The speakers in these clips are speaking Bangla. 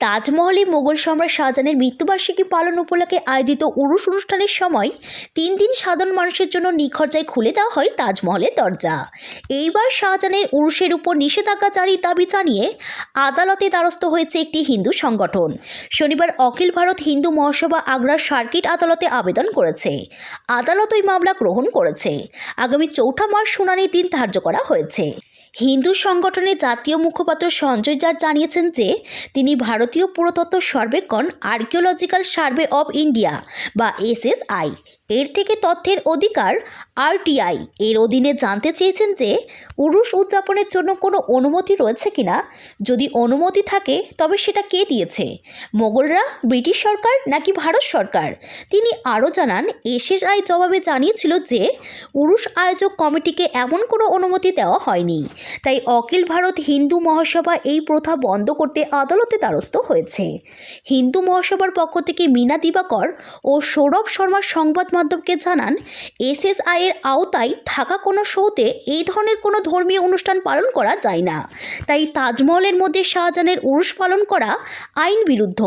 তাজমহলে মোগল সম্রাট শাহজাহানের মৃত্যুবার্ষিকী পালন উপলক্ষে আয়োজিত উরুস অনুষ্ঠানের সময় তিন দিন সাধারণ মানুষের জন্য নিখরচায় খুলে দেওয়া হয় তাজমহলের দরজা। এইবার শাহজাহানের উরুসের উপর নিষেধাজ্ঞা জারির দাবি জানিয়ে আদালতে দ্বারস্থ হয়েছে একটি হিন্দু সংগঠন। শনিবার অখিল ভারত হিন্দু মহাসভা আগ্রার সার্কিট আদালতে আবেদন করেছে। আদালত ওই মামলা গ্রহণ করেছে। আগামী চৌঠা মার্চ শুনানির দিন ধার্য করা হয়েছে। হিন্দু সংগঠনের জাতীয় মুখপাত্র সঞ্জয় জার জানিয়েছেন যে, তিনি ভারতীয় পুরাতত্ত্ব সর্বেক্ষণ আর্কিওলজিক্যাল সার্ভে অব ইন্ডিয়া বা এসএসআই এর থেকে তথ্যের অধিকার আরটিআই। এর অধীনে জানতে চেয়েছেন যে উরুস উদযাপনের জন্য কোনো অনুমতি রয়েছে কিনা? যদি অনুমতি থাকে, তবে সেটা কে দিয়েছে? মোগলরা, ব্রিটিশ সরকার নাকি ভারত সরকার? তিনি আরও জানান এসএসআই জবাবে জানিয়েছিল যে উরুস আয়োজক কমিটিকে এমন কোনো অনুমতি দেওয়া হয়নি। তাই অখিল ভারত হিন্দু মহাসভা এই প্রথা বন্ধ করতে আদালতে দ্বারস্থ হয়েছে। হিন্দু মহাসভার পক্ষ থেকে মীনা দিবাকর ও সৌরভ শর্মা সংবাদ মাধ্যমকে জানান এসএসআই এর আওতায় থাকা কোনো শোতে এই ধরনের কোনো ধর্মীয় অনুষ্ঠান পালন করা যায় না। তাই তাজমহলের মধ্যে শাহজাহানের উরুস পালন করা আইন বিরুদ্ধ।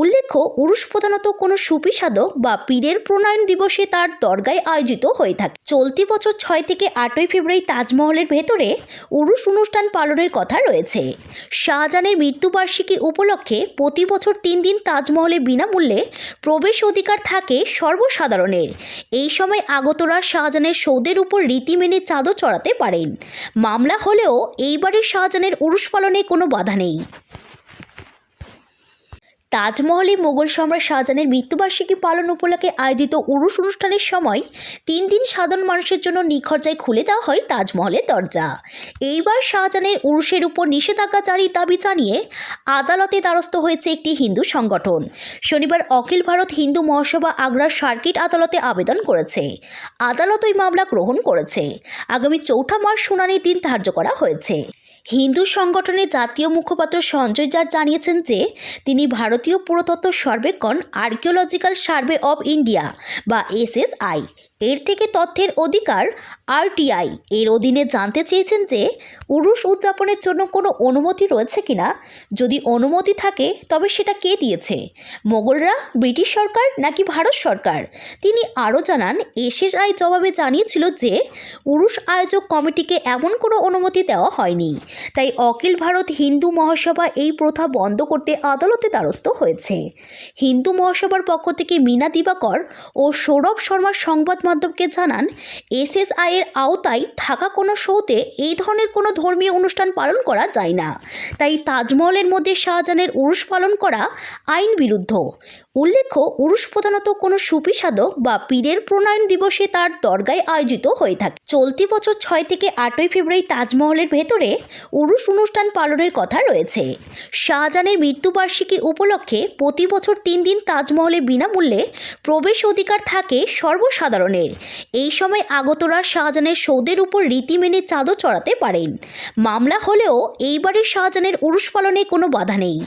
উল্লেখ্য উরুস প্রধানত কোনো সুফি সাধক বা পীরের প্রণয়ন দিবসে তার দরগায় আয়োজিত হয়ে থাকে। চলতি বছর ছয় থেকে আটই ফেব্রুয়ারি তাজমহলের ভেতরে উরুস অনুষ্ঠান পালনের কথা রয়েছে। শাহজাহানের মৃত্যুবার্ষিকী উপলক্ষে প্রতি বছর তিন দিন তাজমহলে বিনামূল্যে প্রবেশ অধিকার থাকে সর্বসাধারণের। এই সময় আগতরা শাহজাহানের সৌদের উপর রীতি মেনে চাঁদও চড়াতে পারেন। মামলা হলেও এইবারের শাহজাহানের উরুষ পালনে কোনো বাধা নেই। তাজমহলে মোগল সম্রাট শাহজাহানের মৃত্যুবার্ষিকী পালন উপলক্ষে আয়োজিত উরুস অনুষ্ঠানের সময় তিন দিন সাধারণ মানুষের জন্য নিখরচায় খুলে দেওয়া হয় তাজমহলের দরজা। এইবার শাহজাহানের উরুসের উপর নিষেধাজ্ঞা জারির দাবি জানিয়ে আদালতে দ্বারস্থ হয়েছে একটি হিন্দু সংগঠন। শনিবার অখিল ভারত হিন্দু মহাসভা আগ্রার সার্কিট আদালতে আবেদন করেছে। আদালত ওই মামলা গ্রহণ করেছে। আগামী চৌঠা মার্চ শুনানির দিন ধার্য করা হয়েছে। হিন্দু সংগঠনের জাতীয় মুখপাত্র সঞ্জয় জার জানিয়েছেন যে, তিনি ভারতীয় পুরাতত্ত্ব সর্বেক্ষণ আর্কিওলজিক্যাল সার্ভে অব ইন্ডিয়া বা এসএসআই এর থেকে তথ্যের অধিকার আরটিআই। এর অধীনে জানতে চেয়েছেন যে উরুস উদযাপনের জন্য কোনো অনুমতি রয়েছে কিনা? যদি অনুমতি থাকে, তবে সেটা কে দিয়েছে? মোগলরা, ব্রিটিশ সরকার নাকি ভারত সরকার? তিনি আরও জানান এসএসআই জবাবে জানিয়েছিল যে উরুস আয়োজক কমিটিকে এমন কোনো অনুমতি দেওয়া হয়নি। তাই অখিল ভারত হিন্দু মহাসভা এই প্রথা বন্ধ করতে আদালতে দ্বারস্থ হয়েছে। হিন্দু মহাসভার পক্ষ থেকে মীনা দিবাকর ও সৌরভ শর্মা সংবাদ মাধ্যমকে জানান এসএসআই এর আওতায় থাকা কোনো শোতে এই ধরনের কোনো ধর্মীয় অনুষ্ঠান পালন করা যায় না। তাই তাজমহলের মধ্যে শাহজাহানের উরুষ পালন করা আইন বিরুদ্ধ। উল্লেখ্য উরুস প্রধানত কোনো সুফি সাধক বা পীরের প্রণয়ন দিবসে তার দরগায় আয়োজিত হয়ে থাকে। চলতি বছর ছয় থেকে আটই ফেব্রুয়ারি তাজমহলের ভেতরে উরুস অনুষ্ঠান পালনের কথা রয়েছে। শাহজাহানের মৃত্যুবার্ষিকী উপলক্ষে প্রতি বছর তিন দিন তাজমহলে বিনামূল্যে প্রবেশ অধিকার থাকে সর্বসাধারণের। এই সময় আগতরা শাহজাহানের সৌদের উপর রীতি মেনে চাঁদও চড়াতে পারেন। মামলা হলেও এইবারের শাহজাহানের উরুস পালনে কোনো বাধা নেই।